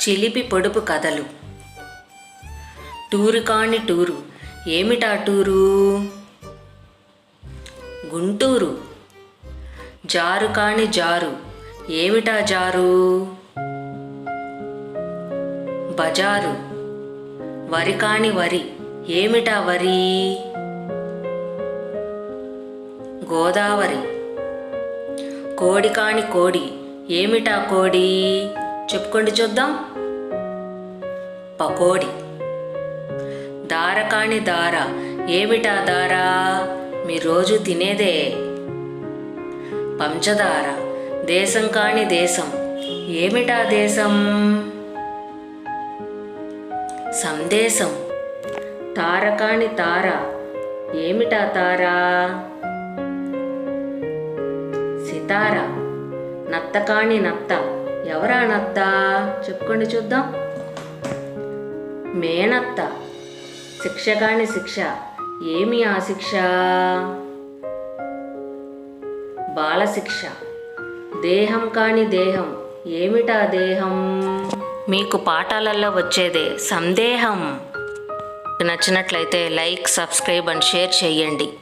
చిలిపి పొడుపు కథలు. టూరు కాని టూరు. ఏమిటా టూరు? గుంటూరు. జారు కాని జారు. ఏమిటా జారు? బజారు. వరి కాని వరి. ఏమిటా వరి? గోదావరి. కోడి కాని కోడి. ఏమిటా కోడి? చెప్పుకోండి చూద్దాం. పకోడి. దార కాని దార. ఏమిటా దారా? మీ రోజు తినేదే. పంచదార. దేశం కాని దేశం. ఏమిటా దేశం? సందేశం. తార కాని తార. ఏమిటా తార? సితార. నత్త కాని నత్త. ఎవరా నత్త? చెప్పుకోండి చూద్దాం. మేనత్త. శిక్ష కాని శిక్ష ఏమి ఆ శిక్ష? బాలశిక్ష దేహం కాని దేహం ఏమిటా దేహం? మీకు పాఠాలలో వచ్చేదే సందేహం. నచ్చినట్లయితే లైక్ సబ్స్క్రైబ్ అండ్ షేర్ చేయండి.